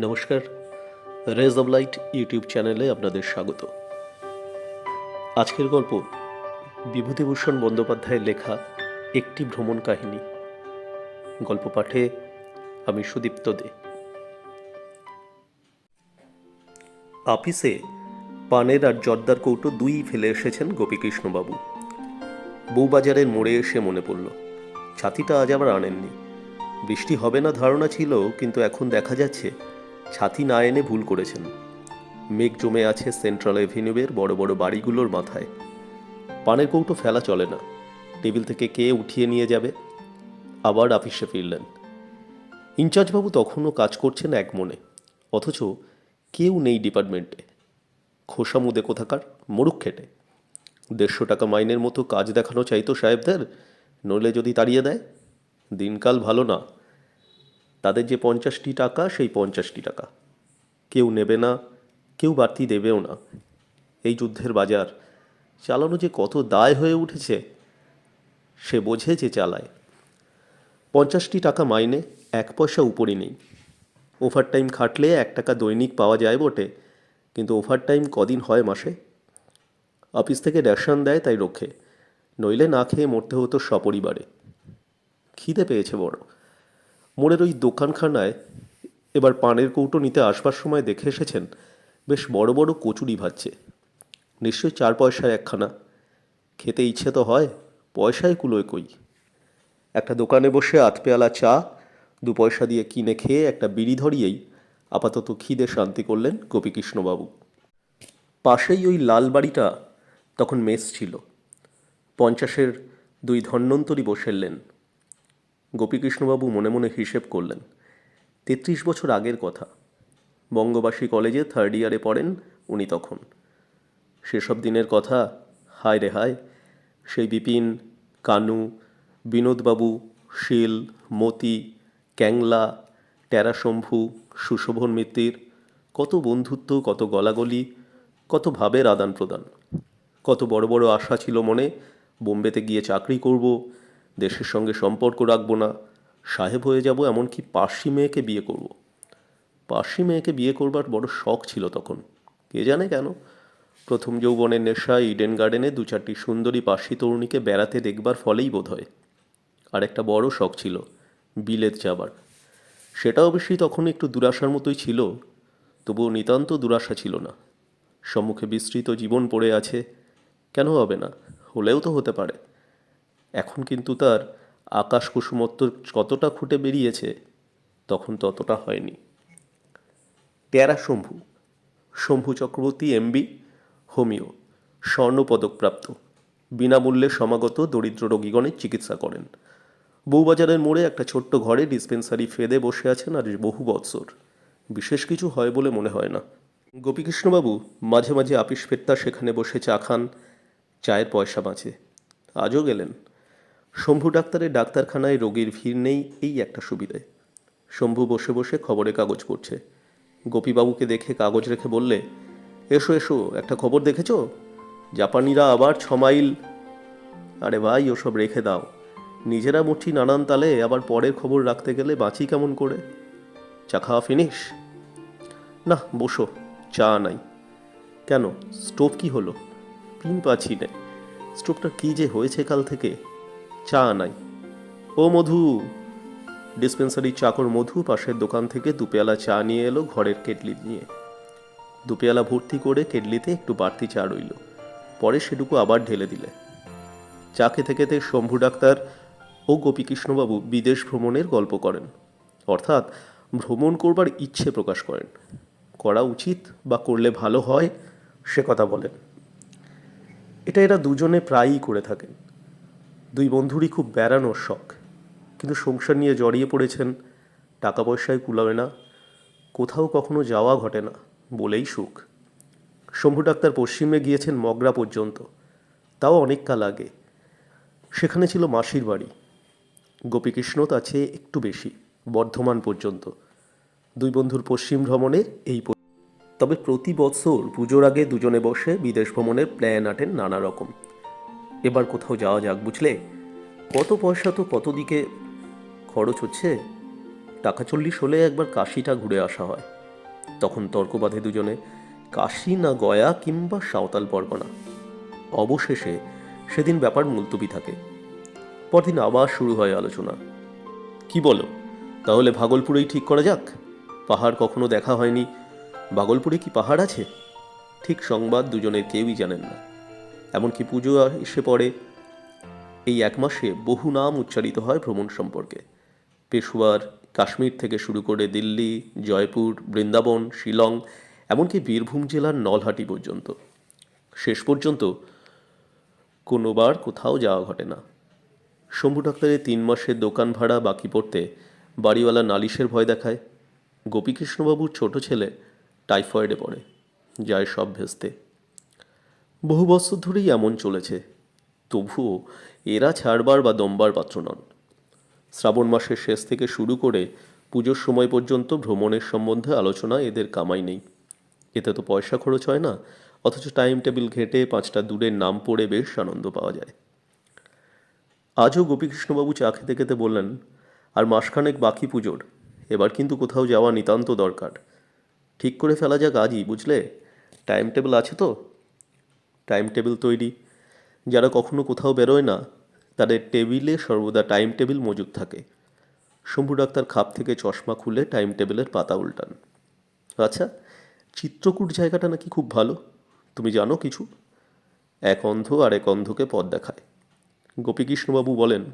নমস্কার। Raise of light YouTube চ্যানেলে আপনাদের স্বাগত। আজকের গল্প বিভূতিভূষণ বন্দ্যোপাধ্যায়ের লেখা একটি ভ্রমণ কাহিনী। গল্প পাঠে আমি সুদীপ্ত দে। আপিসে পানের আর জর্দার কৌটো দুই ফেলে এসেছেন গোপীকৃষ্ণবাবু। বউবাজারের মোড়ে এসে মনে পড়ল, ছাতিটা আজ আবার আনেননি। বৃষ্টি হবে না ধারণা ছিল, কিন্তু এখন দেখা যাচ্ছে ছাতি না এনে ভুল করেছেন। মেঘ জমে আছে সেন্ট্রাল এভিনিউয়ের বড় বড় বাড়িগুলোর মাথায়। পানের কৌটো ফেলা চলে না। টেবিল থেকে কে উঠিয়ে নিয়ে যাবে? আবার অফিসে ফিরলেন। ইনচার্জবাবু তখনও কাজ করছেন এক মনে। অথচ কেউ নেই ডিপার্টমেন্টে। খোসা মুদে কোথাকার? মোড়ুক খেটে দেড়শো টাকা মাইনের মতো কাজ দেখানো চাইতো সাহেবদের। নইলে যদি তাড়িয়ে দেয়? দিনকাল ভালো না। তাদের যে পঞ্চাশটি টাকা, সেই পঞ্চাশটি টাকা। কেউ নেবে না, কেউ বাড়তি দেবেও না। এই যুদ্ধের বাজার চালানো যে কত দায় হয়ে উঠেছে, সে বোঝে যে চালায়। পঞ্চাশটি টাকা মাইনে এক পয়সা উপরে নেই। ওভার টাইম খাটলে এক টাকা দৈনিক পাওয়া যায় বটে, কিন্তু ওভার টাইম কদিন হয় মাসে? অফিস থেকে রেশন দেয় তাই রক্ষে, নইলে না খেয়ে মরতে হতো সপরিবারে। খিদে পেয়েছে বড়। মোড়ের ওই দোকানখানায় এবার পানের কৌটো নিতে আসবার সময় দেখে এসেছেন বেশ বড় বড় কচুরি ভাজছে। নিশ্চয়ই চার পয়সায় একখানা। খেতে ইচ্ছে তো হয়, পয়সায় কুলোয় কই। একটা দোকানে বসে আধ পেয়ালা চা, দু পয়সা দিয়ে কিনে খেয়ে একটা বিড়ি ধরিয়েই আপাতত খিদে শান্তি করলেন গোপীকৃষ্ণবাবু। পাশেই ওই লাল বাড়িটা তখন মেস ছিল। পঞ্চাশের দুই ধন্বন্তরী বসেলেন গোপীকৃষ্ণবাবু মনে মনে হিসেব করলেন। তেত্রিশ বছর আগের কথা। বঙ্গবাসী কলেজে থার্ড ইয়ারে পড়েন উনি তখন। সেসব দিনের কথা, হায় রে হায়, সেই বিপিন, কানু, বিনোদবাবু, শীল, মতি, ক্যাংলা, ট্যারাশম্ভু, সুশোভন মিত্তির, কত বন্ধুত্ব, কত গলাগলি, কত ভাবের আদান প্রদান কত বড় বড় আশা ছিল মনে, বোম্বেতে গিয়ে চাকরি করব দেশের সঙ্গে সম্পর্ক রাখব না। সাহেব হয়ে যাব এমনকি পার্সি মেয়েকে বিয়ে করব। পার্সি মেয়েকে বিয়ে করবার বড় শখ ছিল তখন। কে জানে কেন? প্রথম যৌবনের নেশা ইডেন গার্ডেনে দু চারটি সুন্দরী পার্সি তরুণীকে বেড়াতে দেখবার ফলেই বোধ হয় আর একটা বড় শখ ছিল, বিলেত যাবার। সেটা অবশ্যই তখন একটু দুরাশার মতোই ছিল, তবুও নিতান্ত দুরাশা ছিল না। সম্মুখে বিস্তৃত জীবন পড়ে আছে, কেন হবে না? হলেও তো হতে পারে। এখন কিন্তু তার আকাশ কুসুমত্ব কতটা খুঁটে বেরিয়েছে তখন ততটা হয়নি। প্যারা শম্ভু শম্ভু চক্রবর্তী, এমবি, হোমিও স্বর্ণপদকপ্রাপ্ত বিনামূল্যে সমাগত দরিদ্র রোগীগণের চিকিৎসা করেন। বউবাজারের মোড়ে একটা ছোট্ট ঘরে ডিসপেন্সারি ফেদে বসে আছেন আর বহু বৎসর। বিশেষ কিছু হয় বলে মনে হয় না। গোপীকৃষ্ণবাবু মাঝে মাঝে আপিস ফেরতা সেখানে বসে চা খান, চায়ের পয়সা বাঁচে। আজও গেলেন। শম্ভু ডাক্তারের ডাক্তারখানায় রোগীর ভিড় নেই এই একটা সুবিধে। শম্ভু বসে বসে খবরে কাগজ পড়ছে। গোপীবাবুকে দেখে কাগজ রেখে বললে, এসো এসো, একটা খবর দেখেছ? জাপানিরা আবার ছ মাইল আরে ভাই, ওসব রেখে দাও। নিজেরা মুঠি নানান তালে আবার পরের খবর রাখতে গেলে বাঁচি কেমন করে? চা খাওয়া ফিনিশ না, বসো, চা নাই। কেন? স্টোভ কি হলো? পিন পাচ্ছি না। স্টোভটা কী যে হয়েছে কাল থেকে? চা নাই। ও মধু। ডিসপেন্সারি চাকর মধু পাশের দোকান থেকে দুপেয়ালা চা নিয়ে এলো ঘরের কেটলি নিয়ে। দুপেয়ালা ভর্তি করে কেটলিতে একটু বাড়তি চা রইল। পরে সেটুকু আবার ঢেলে দিলে। চা খেতে খেতে শম্ভু ডাক্তার ও গোপীকৃষ্ণবাবু বিদেশ ভ্রমণের গল্প করেন। অর্থাৎ ভ্রমণ করবার ইচ্ছে প্রকাশ করেন। করা উচিত বা করলে ভালো হয় সে কথা বলেন। এটা এরা দুজনে প্রায়ই করে থাকেন। দুই বন্ধুরই খুব বেড়ানোর শখ। কিন্তু সংসার নিয়ে জড়িয়ে পড়েছেন টাকা পয়সায় কুলাবে না, কোথাও কখনো যাওয়া ঘটে না বলেই সুখ। শম্ভু ডাক্তার পশ্চিমে গিয়েছেন মগরা পর্যন্ত, তাও অনেক কাল আগে। সেখানে ছিল মাসির বাড়ি। গোপীকৃষ্ণ চেয়ে একটু বেশি, বর্ধমান পর্যন্ত। দুই বন্ধুর পশ্চিম ভ্রমণের এই তবে প্রতি বছর পুজোর আগে দুজনে বসে বিদেশ ভ্রমণের প্ল্যান আটেন নানা রকম। এবার কোথাও যাওয়া যাক, বুঝলে? কত পয়সা তো কত দিকে খরচ হচ্ছে? টাকা চল্লিশ হলে একবার কাশিটা ঘুরে আসা হয়। তখন তর্ক বাঁধে দুজনে, কাশি না গয়া কিংবা সাঁওতাল পরগনা। অবশেষে সেদিন ব্যাপার মুলতুবি থাকে। পরদিন আবার শুরু হয় আলোচনা। কি বলো, তাহলে ভাগলপুরেই ঠিক করা যাক? পাহাড় কখনো দেখা হয়নি। ভাগলপুরে কি পাহাড় আছে? ঠিক সংবাদ দুজনের কেউই জানেন না। এমনকি পুজো এসে পড়ে। এই এক মাসে বহু নাম উচ্চারিত হয় ভ্রমণ সম্পর্কে। পেশোয়ার কাশ্মীর থেকে শুরু করে দিল্লি, জয়পুর, বৃন্দাবন, শিলং, এমনকি বীরভূম জেলার নলহাটি পর্যন্ত। শেষ পর্যন্ত কোনোবার কোথাও যাওয়া ঘটে না। শম্ভু ডাক্তারের তিন মাসের দোকান ভাড়া বাকি পড়তে বাড়িওয়ালা নালিশের ভয় দেখায়। গোপীকৃষ্ণবাবুর ছোট ছেলে টাইফয়েডে পড়ে, যায় সব ভেস্তে। বহু বছর ধরেই এমন চলেছে। তবুও এরা ছাড়বার বা দমবার পাত্র নন। শ্রাবণ মাসের শেষ থেকে শুরু করে পুজোর সময় পর্যন্ত ভ্রমণের সম্বন্ধে আলোচনা এদের কামাই নেই। এতে তো পয়সা খরচ হয় না, অথচ টাইম টেবিল ঘেঁটে পাঁচটা দূরের নাম পড়ে বেশ আনন্দ পাওয়া যায়। আজও গোপীকৃষ্ণবাবু চা খেতে খেতে বললেন, আর মাসখানেক বাকি পুজোর, এবার কিন্তু কোথাও যাওয়া নিতান্ত দরকার। ঠিক করে ফেলা যাক আজই, বুঝলে? টাইম টেবিল আছে তো? টাইম টেবিল তৈরি। যারা কখনো কোথাও বেরোয় না, তাদের টেবিলে সর্বদা টাইম টেবিল মজুদ থাকে। শম্ভু ডাক্তার খাপ থেকে চশমা খুলে টাইম টেবিলের পাতা উল্টান। আচ্ছা চিত্রকূট জায়গাটা নাকি খুব ভালো? তুমি জানো কিছু? এক অন্ধ আর এক অন্ধকে পথ দেখায়। গোপীকৃষ্ণবাবু বলেন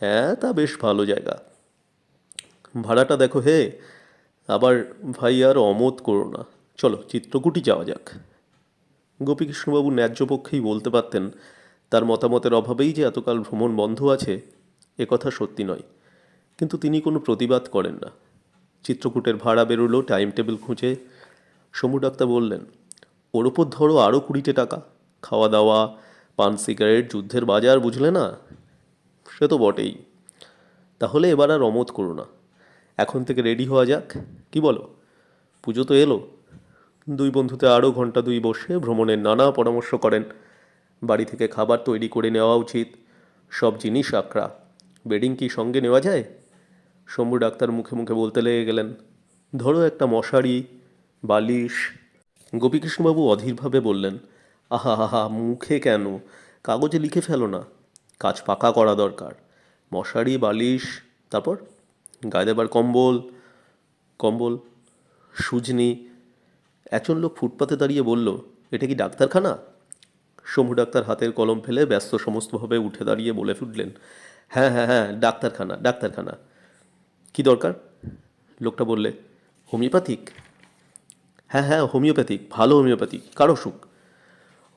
হ্যাঁ তা বেশ ভালো জায়গা। ভাড়াটা দেখো হে, আবার ভাই আর অমত করো না। চলো, চিত্রকূটই যাওয়া যাক। গোপীকৃষ্ণবাবু ন্যায্য পক্ষেই বলতে পারতেন, তার মতামতের অভাবেই যে এতকাল ভ্রমণ বন্ধ আছে, এ কথা সত্যি নয়। কিন্তু তিনি কোনো প্রতিবাদ করেন না। চিত্রকূটের ভাড়া বেরোলো, টাইম টেবিল খুঁজে। সমু ডাক্তার বললেন, ওর ওপর ধরো আরও কুড়িটে টাকা। খাওয়া দাওয়া, পান সিগারেট, যুদ্ধের বাজার, বুঝলে না? সে তো বটেই। তাহলে এবার আর অমত করো না। এখন থেকে রেডি হওয়া যাক। কি বলো? পুজো তো এলো। দুই বন্ধুতে আরও ঘণ্টা দুই বসে ভ্রমণের নানা পরামর্শ করেন। বাড়ি থেকে খাবার তৈরি করে নেওয়া উচিত। সব জিনিস আঁকড়া। বেডিং কি সঙ্গে নেওয়া যায়? শম্ভু ডাক্তার মুখে মুখে বলতে লেগে গেলেন, ধরো একটা মশারি, বালিশ। গোপীকৃষ্ণবাবু অধীরভাবে বললেন, আহা হাহা মুখে কেন? কাগজে লিখে ফেলো না। কাজ পাকা করা দরকার। মশারি, বালিশ, তারপর গায়ে দেবার কম্বল কম্বল, সুজনি একজন লোক ফুটপাতে দাঁড়িয়ে বলল, এটা কি ডাক্তারখানা? শম্ভু ডাক্তার হাতের কলম ফেলে ব্যস্ত সমস্তভাবে উঠে দাঁড়িয়ে বলে ফুটলেন হ্যাঁ হ্যাঁ হ্যাঁ ডাক্তারখানা ডাক্তারখানা। কি দরকার? লোকটা বললে, হোমিওপ্যাথিক। হ্যাঁ হ্যাঁ হোমিওপ্যাথিক, ভালো হোমিওপ্যাথিক, কার অসুখ?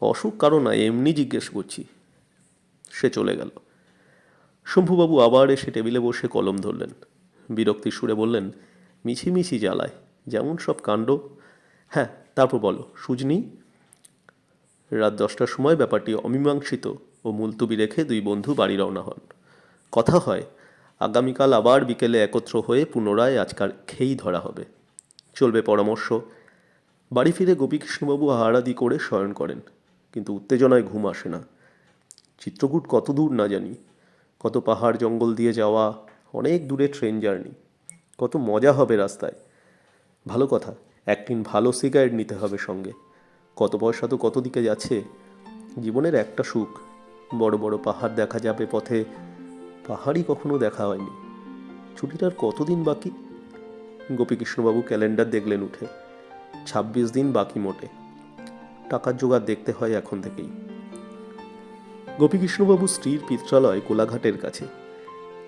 অসুখ কারও না, এমনি জিজ্ঞেস করছি। সে চলে গেল। শম্ভুবাবু আবার এসে টেবিলে বসে কলম ধরলেন। বিরক্তির সুরে বললেন, মিছিমিছি জ্বালায়, যেমন সব কাণ্ড। হ্যাঁ তারপর বলো। সুজনি, রাত দশটার সময় ব্যাপারটি অমীমাংসিত ও মুলতুবি রেখে দুই বন্ধু বাড়ি রওনা হন। কথা হয়, আগামীকাল আবার বিকেলে একত্র হয়ে পুনরায় আজকাল খেই ধরা হবে। চলবে পরামর্শ। বাড়ি ফিরে গোপীকৃষ্ণবাবু আহারাদি করে শয়ন করেন, কিন্তু উত্তেজনায় ঘুম আসে না। চিত্রকূট কত দূর না জানি, কত পাহাড় জঙ্গল দিয়ে যাওয়া, অনেক দূরে ট্রেন জার্নি, কত মজা হবে রাস্তায়। ভালো কথা একদিন ভালো সিগারেট নিতে হবে সঙ্গে। কত পয়সা তো কত দিকে যাচ্ছে? জীবনের একটা সুখ। বড় বড় পাহাড় দেখা যাবে পথে। পাহাড়ই কখনো দেখা হয়নি। ছুটিটার কতদিন বাকি? গোপীকৃষ্ণবাবু ক্যালেন্ডার দেখলেন উঠে। ছাব্বিশ দিন বাকি মোটে। টাকার জোগাড় দেখতে হয় এখন থেকেই। গোপীকৃষ্ণবাবু স্ত্রীর পিত্রালয় কোলাঘাটের কাছে।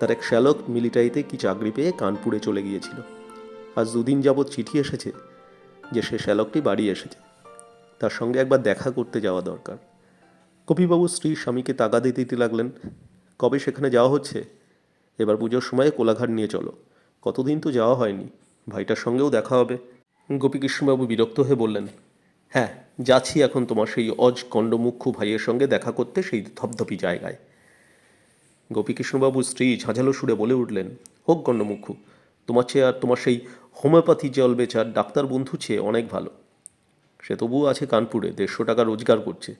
তার এক শ্যালক মিলিটারিতে কি চাকরি পেয়ে কানপুরে চলে গিয়েছিল। আজ দুদিন যাবৎ চিঠি এসেছে। যে সে শ্যালকটি বাড়ি এসেছে। তার সঙ্গে একবার দেখা করতে যাওয়া দরকার। কপিবাবু স্ত্রীর স্বামীকে তাগাদে দিতে লাগলেন, কবে সেখানে যাওয়া হচ্ছে? এবার পুজোর সময় কোলাঘাট নিয়ে চলো। কতদিন তো যাওয়া হয়নি, ভাইটার সঙ্গেও দেখা হবে। গোপীকৃষ্ণবাবু বিরক্ত হয়ে বললেন হ্যাঁ যাচ্ছি এখন তোমার সেই অজ কণ্ডমুখ্য ভাইয়ের সঙ্গে দেখা করতে সেই ধপধপি জায়গায়। গোপীকৃষ্ণবাবুর স্ত্রী ঝাঁঝালো সুরে বলে উঠলেন, হোক গণ্ডমুখ্য তোমার চেয়ে আর তোমার সেই হোমিওপ্যাথি জল বেচার ডাক্তার বন্ধু চেয়ে অনেক ভালো। সে তবুও আছে কানপুরে, দেড়শো টাকা রোজগার করছে।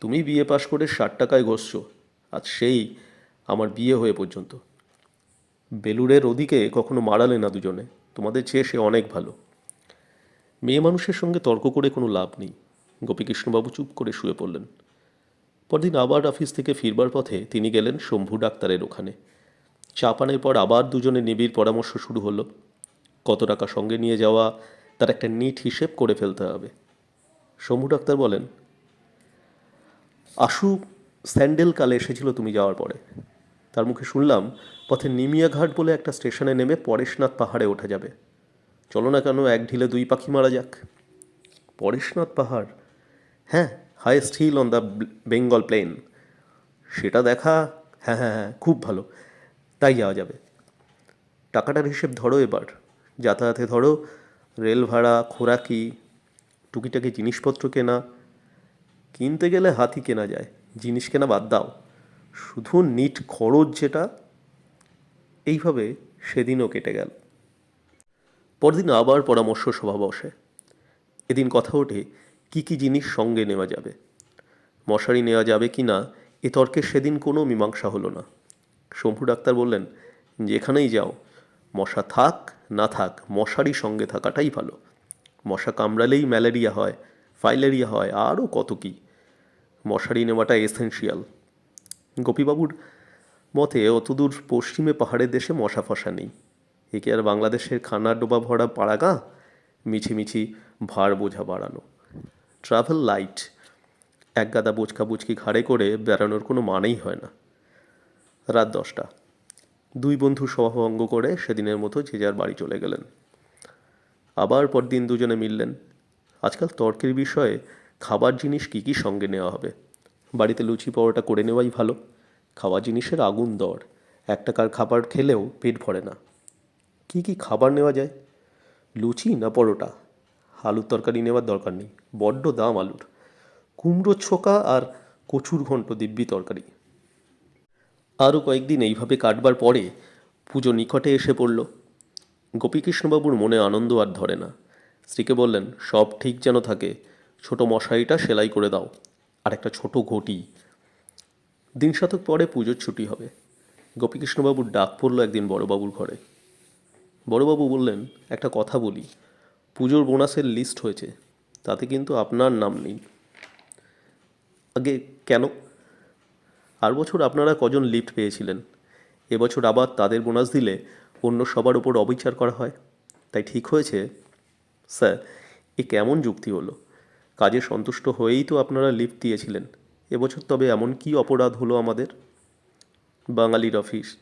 তুমি বিয়ে পাশ করে ষাট টাকায় ঘষছ। আজ সেই আমার বিয়ে হয়ে পর্যন্ত। বেলুড়ের ওদিকে কখনো মারালে না দুজনে। তোমাদের চেয়ে সে অনেক ভালো। মেয়ে মানুষের সঙ্গে তর্ক করে কোনো লাভ নেই। গোপীকৃষ্ণবাবু চুপ করে শুয়ে পড়লেন। পরদিন আবার অফিস থেকে ফিরবার পথে তিনি গেলেন শম্ভু ডাক্তারের ওখানে। চা পানের পর আবার দুজনে নিবিড় পরামর্শ শুরু হলো। কত টাকা সঙ্গে নিয়ে যাওয়া, তার একটা নিট হিসেব করে ফেলতে হবে। শম্ভু ডাক্তার বলেন, আশু, স্যান্ডেল কালে এসেছিল তুমি যাওয়ার পরে। তার মুখে শুনলাম, পথে নিমিয়া ঘাট বলে একটা স্টেশনে নেমে পরেশনাথ পাহাড়ে ওঠা যাবে। চলো না কেন, এক ঢিলে দুই পাখি মারা যাক। পরেশনাথ পাহাড়? হ্যাঁ highest hill on the Bengal plain সেটা দেখা হ্যাঁ হ্যাঁ হ্যাঁ খুব ভালো। তাই যাওয়া যাবে। টাকাটার হিসেব ধরো এবার। যাতায়াতে ধরো, রেল ভাড়া, খোরাকি, টুকিটাকি জিনিসপত্র কেনা, কিনতে গেলে হাতি কেনা যায়, জিনিস কেনা বাদ দাও। শুধু নিট খরচ যেটা, এইভাবে সেদিনও কেটে গেল। পরদিন আবার পরামর্শ সভা বসে। এদিন কথা ওঠে, কি কি জিনিস সঙ্গে নেওয়া যাবে? মশারি নেওয়া যাবে কি না? এ তর্কে সেদিন কোনো মীমাংসা হলো না। শম্ভু ডাক্তার বললেন, যেখানেই যাও মশা থাক, না থাক, মশারি সঙ্গে থাকাটাই ভালো। মশা কামড়ালেই ম্যালেরিয়া হয়, ফাইলেরিয়া হয়, আরও কত কী। মশারি নেওয়াটা এসেনশিয়াল। গোপীবাবুর মতে অতদূর পশ্চিমে পাহাড়ের দেশে মশা ফসা নেই। একে আর বাংলাদেশের খানা ডোবা ভরা পাড়াগা মিছিমিছি ভার বোঝা বাড়ানো। ট্রাভেল লাইট, এক গাদা বোচকা বুচকি ঘাড়ে করে বেড়ানোর কোনো মানেই হয় না। রাত দশটা। দুই বন্ধু সভাভঙ্গ করে সেদিনের মতো যে যার বাড়ি চলে গেলেন। আবার পরদিন দুজনে মিললেন। আজকাল তর্কের বিষয়ে খাবার জিনিস কী কী সঙ্গে নেওয়া হবে? বাড়িতে লুচি পরোটা করে নেওয়াই ভালো। খাওয়া জিনিসের আগুন দর। এক টাকার খাবার খেলেও পেট ভরে না। কী কী খাবার নেওয়া যায়? লুচি না পরোটা? আলুর তরকারি নেওয়ার দরকার নেই। বড্ড দাম আলুর। কুমড়ো ছোকা আর কচুর ঘন্ট দিব্যি তরকারি। আরও কয়েকদিন এইভাবে কাটবার পরে পুজো নিকটে এসে পড়ল। গোপীকৃষ্ণবাবুর মনে আনন্দ আর ধরে না। স্ত্রীকে বললেন, সব ঠিক যেন থাকে। ছোট মশারিটা সেলাই করে দাও। আর একটা ছোট ঘটি। দিন শতক পরে পুজোর ছুটি হবে গোপীকৃষ্ণবাবুর ডাক পড়ল একদিন বড়বাবুর ঘরে। বড়বাবু বললেন, একটা কথা বলি। পুজোর বোনাসের লিস্ট হয়েছে। তাতে কিন্তু আপনার নাম নেই। আগে কেন আর বছর আপনারা কজন লিফট পেয়েছিলেন? এবছর আবার তাদের বোনাস দিলে অন্য সবার ওপর অবিচার করা হয়? তাই ঠিক হয়েছে? স্যার, এ কেমন যুক্তি হলো? কাজে সন্তুষ্ট হয়েই তো আপনারা লিফট দিয়েছিলেন। এবছর তবে এমন কি অপরাধ হলো আমাদের? বাঙালির অফিস।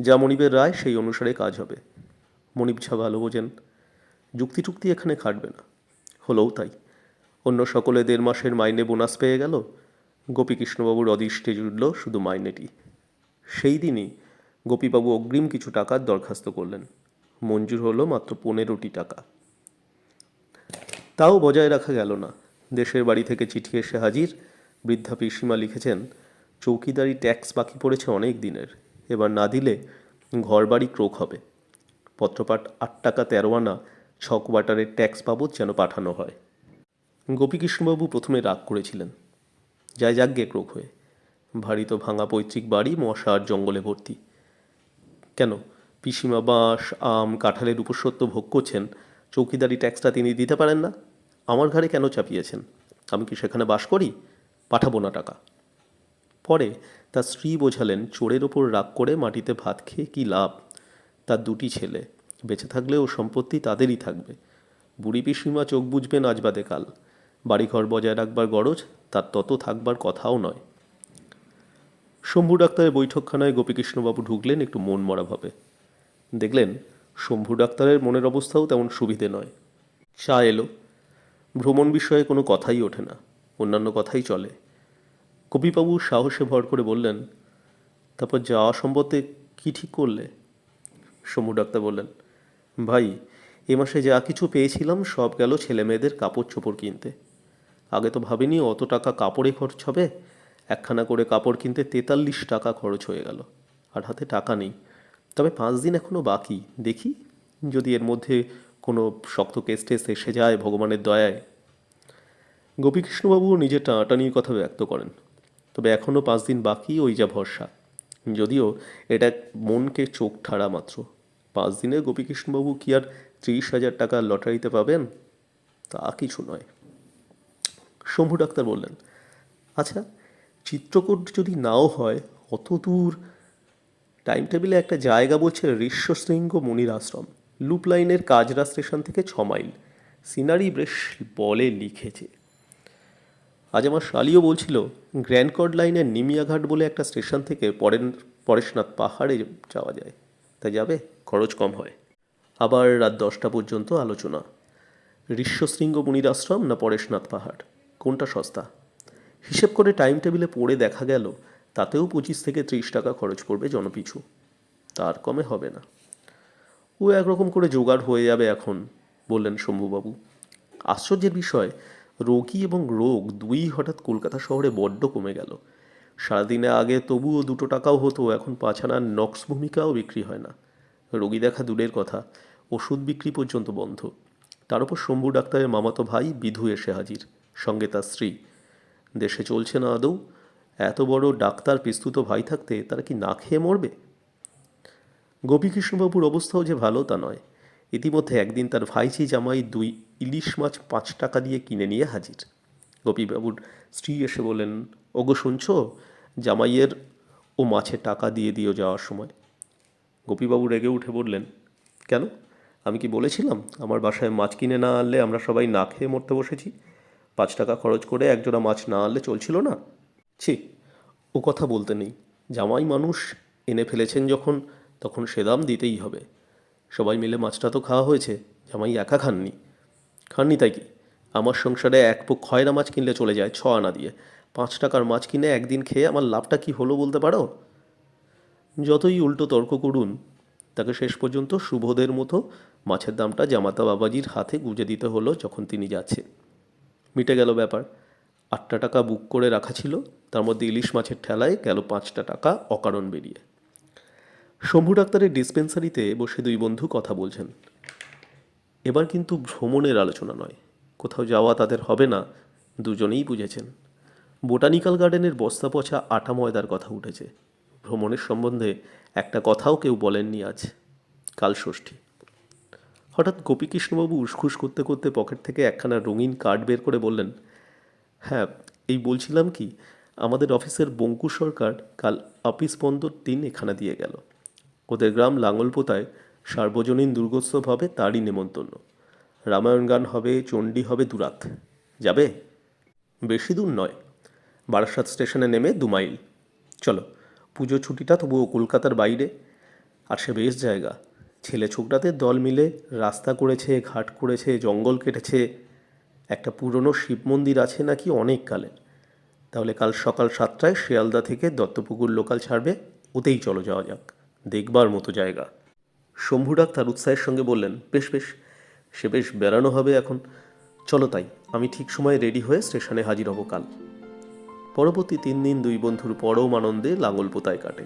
যা মনিবের রায়, সেই অনুসারে কাজ হবে। মনিব ছা ভালো বোঝেন। যুক্তি টুক্তি এখানে খাটবে না। হলেও তাই। অন্য সকলে দেড় মাসের মাইনে বোনাস পেয়ে গেল? গোপীকৃষ্ণবাবুর অদৃষ্টে জুড়ল শুধু মাইনেটি। সেই দিনই গোপীবাবু অগ্রিম কিছু টাকার দরখাস্ত করলেন। মঞ্জুর হলো মাত্র পনেরোটি টাকা। তাও বজায় রাখা গেল না। দেশের বাড়ি থেকে চিঠি এসে হাজির। বৃদ্ধা পিসিমা লিখেছেন, চৌকিদারি ট্যাক্স বাকি পড়েছে অনেক দিনের। এবার না দিলে ঘর বাড়ি ক্রোক হবে। পত্রপাঠ আট টাকা তেরো আনা ছ কোয়ার্টারের ট্যাক্স বাবদ যেন পাঠানো হয়। গোপীকৃষ্ণবাবু প্রথমে রাগ করেছিলেন। যায় যাগ্যে ক্রোক হয়ে। ভারী তো ভাঙা পৈতৃক বাড়ি মশা আর জঙ্গলে ভর্তি। কেন? পিসিমা বাঁশ, আম, কাঁঠালের উপসত্ব ভোগ করছেন, চৌকিদারি ট্যাক্সটা তিনি দিতে পারেন না? আমার ঘরে কেন চাপিয়েছেন? আমি কি সেখানে বাস করি? পাঠাবো না টাকা। পরে তার স্ত্রী বোঝালেন, চোরের ওপর রাগ করে মাটিতে ভাত খেয়ে কী লাভ? তার দুটি ছেলে, বেঁচে থাকলেও সম্পত্তি তাদেরই থাকবে। বুড়ি পিসিমা চোখ বুঝবেন আজ বাদে কাল বাড়িঘর বজায় রাখবার গরজ, তার তত থাকবার কথাও নয়। শম্ভু ডাক্তারের বৈঠকখানায় গোপীকৃষ্ণবাবু ঢুকলেন একটু মন মরাভাবে দেখলেন, শম্ভু ডাক্তারের মনের অবস্থাও তেমন সুবিধে নয়। চা এলো। ভ্রমণ বিষয়ে কোনো কথাই ওঠে না। অন্যান্য কথাই চলে। কবিবাবু সাহসে ভর করে বললেন, তারপর যাওয়া সম্বন্ধে কী ঠিক করলে? শম্ভু ডাক্তার বললেন, ভাই, এ মাসে যা কিছু পেয়েছিলাম সব গেল ছেলে মেয়েদের কাপড় চোপড় কিনতে। আগে তো ভাবিনি অত টাকা কাপড়ে খরচ হবে। একখানা করে কাপড় কিনতে তেতাল্লিশ টাকা খরচ হয়ে গেল। আর হাতে টাকা নেই। তবে পাঁচ দিন এখনও বাকি। দেখি যদি এর মধ্যে কোনো শক্ত কেস টেস এসে যায় ভগবানের দয়ায়। গোপীকৃষ্ণবাবু নিজের টানাটানির কথা ব্যক্ত করেন। তবে এখনও পাঁচ দিন বাকি, ওই যা ভরসা। যদিও এটা মনকে চোখ ঠাড়া মাত্র। পাঁচ দিনে গোপীকৃষ্ণবাবু কি আর ত্রিশ হাজার টাকা লটারিতে পাবেন? তা কিছু নয়। শম্ভু ডাক্তার বললেন আচ্ছা চিত্রকূট যদি নাও হয় অত দূর? টাইম টেবিলে একটা জায়গা বলছে ঋষ্যশৃঙ্গ মুনির আশ্রম। লুপ লাইনের কাজরা স্টেশন থেকে ছ মাইল। সিনারি বেশ বলে লিখেছে। আজ আমার শালিও বলছিল গ্র্যান্ড কর্ড লাইনের নিমিয়াঘাট বলে একটা স্টেশন থেকে পরেন, পরেশনাথ পাহাড়ে যাওয়া যায়। তাই যাবে? খরচ কম হয়। আবার রাত দশটা পর্যন্ত আলোচনা। ঋষ্যশৃঙ্গ মুনির আশ্রম না পরেশনাথ পাহাড়? কোনটা সস্তা? হিসেব করে টাইম টেবিলে পড়ে দেখা গেল, তাতেও পঁচিশ থেকে ত্রিশ টাকা খরচ পড়বে জনপিছু। তার কমে হবে না। ও একরকম করে জোগাড় হয়ে যাবে এখন, বললেন শম্ভুবাবু। আশ্চর্যের বিষয়, রোগী এবং রোগ দুই হঠাৎ কলকাতা শহরে বড্ড কমে গেল। সারাদিনে আগে তবুও দুটো টাকাও হতো, এখন পাছানার নক্স ভূমিকাও বিক্রি হয় না। রোগী দেখা দূরের কথা, ওষুধ বিক্রি পর্যন্ত বন্ধ। তার উপর শম্ভু ডাক্তারের মামাতো ভাই বিধু এসে হাজির। সঙ্গে তার স্ত্রী। দেশে চলছে না আদৌ? এত বড় ডাক্তার পিস্তুত ভাই থাকতে তারা কি না খেয়ে মরবে? গোপীকৃষ্ণবাবুর অবস্থাও যে ভালো তা নয়। ইতিমধ্যে একদিন তার ভাইঝি জামাই দুই ইলিশ মাছ পাঁচ টাকা দিয়ে কিনে নিয়ে হাজির। গোপীবাবুর স্ত্রী এসে বলেন ওগো, শুনছো? জামাইয়ের ও মাছের টাকা দিয়ে দিও যাওয়ার সময়। গোপীবাবু রেগে উঠে বললেন, কেন? আমি কি বলেছিলাম? আমার বাসায় মাছ কিনে না আনলে আমরা সবাই না খেয়ে মরতে বসেছি। পাঁচ টাকা খরচ করে একজোড়া মাছ না আনলে চলছিল না? ছি, ও কথা বলতে নেই। জামাই মানুষ এনে ফেলেছেন যখন, তখন সে দাম দিতেই হবে। সবাই মিলে মাছটা তো খাওয়া হয়েছে, জামাই একা খাননি। খাননি তাই কি? আমার সংসারে এক পোক খয়রা মাছ কিনলে চলে যায়, ছ আনা দিয়ে। পাঁচ টাকার মাছ কিনে একদিন খেয়ে আমার লাভটা কি হলো বলতে পারো? যতই উল্টো তর্ক করুন, তাকে শেষ পর্যন্ত শুভদের মতো মাছের দামটা জামাতা বাবাজির হাতে গুঁজে দিতে হলো যখন তিনি যাচ্ছেন। মিটে গেল ব্যাপার। আটটা টাকা বুক করে রাখা ছিল, তার মধ্যে ইলিশ মাছের ঠেলায় গেল পাঁচটা টাকা অকারণ বেরিয়ে। শম্ভু ডাক্তারের ডিসপেন্সারিতে বসে দুই বন্ধু কথা বলছেন। এবার কিন্তু ভ্রমণের আলোচনা নয়, কোথাও যাওয়া তাদের হবে না, দুজনেই বুঝেছেন। বোটানিক্যাল গার্ডেনের বস্তা পচা আটা ময়দার কথা উঠেছে। ভ্রমণের সম্বন্ধে একটা কথাও কেউ বলেননি আজ। কাল ষষ্ঠী। হঠাৎ গোপীকৃষ্ণবাবু উসখুস করতে করতে পকেট থেকে একখানা রঙিন কার্ড বের করে বললেন হ্যাঁ এই বলছিলাম কি, আমাদের অফিসের বঙ্কু সরকার কাল অফিস বন্দর দিন এখানে দিয়ে গেল। ওদের গ্রাম লাঙ্গলপোতায় সার্বজনীন দুর্গোৎসব হবে তারই নেমন্তন্ন। রামায়ণ গান হবে, চণ্ডী হবে দুরাত। যাবে? বেশি দূর নয়। বারাসাত স্টেশনে নেমে দু মাইল। চলো, পুজো ছুটিটা তবুও কলকাতার বাইরে। আর সে বেশ জায়গা। ছেলে ছোকরাদের দল মিলে রাস্তা করেছে, ঘাট করেছে, জঙ্গল কেটেছে। একটা পুরনো শিব মন্দির আছে নাকি অনেক কালের। তাহলে কাল সকাল সাতটায় শিয়ালদা থেকে দত্তপুকুর লোকাল ছাড়বে, ওতেই চলো যাওয়া যাক। দেখবার মতো জায়গা। শম্ভু ডাক্তার উৎসাহের সঙ্গে বললেন, বেশ বেশ, সে বেশ বেড়ানো হবে এখন। চলো তাই, আমি ঠিক সময়ে রেডি হয়ে স্টেশনে হাজির হব কাল। পরবর্তী তিন দিন দুই বন্ধুর পরম আনন্দে লাঙল পোতায় কাটে।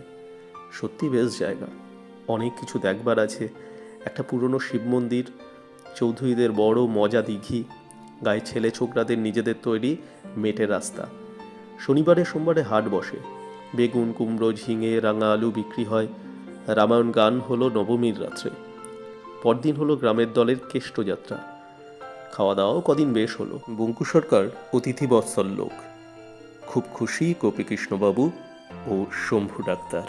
সত্যি বেশ জায়গা। অনেক কিছু দেখবার আছে। একটা পুরনো শিব মন্দির, চৌধুরীদের বড় মজা দিঘি গায়ে ছেলে ছোকরাদের নিজেদের তৈরি মেটে রাস্তা। শনিবারে সোমবারে হাট বসে। বেগুন, কুমড়ো, ঝিঙে, রাঙা আলু বিক্রি হয়। রামায়ণ গান হলো নবমীর রাত্রে। পরদিন হলো গ্রামের দলের কেষ্টযাত্রা খাওয়া দাওয়াও কদিন বেশ হলো। বঙ্কু সরকার অতিথি বৎসল লোক। খুব খুশি গোপীকৃষ্ণবাবু ও শম্ভু ডাক্তার।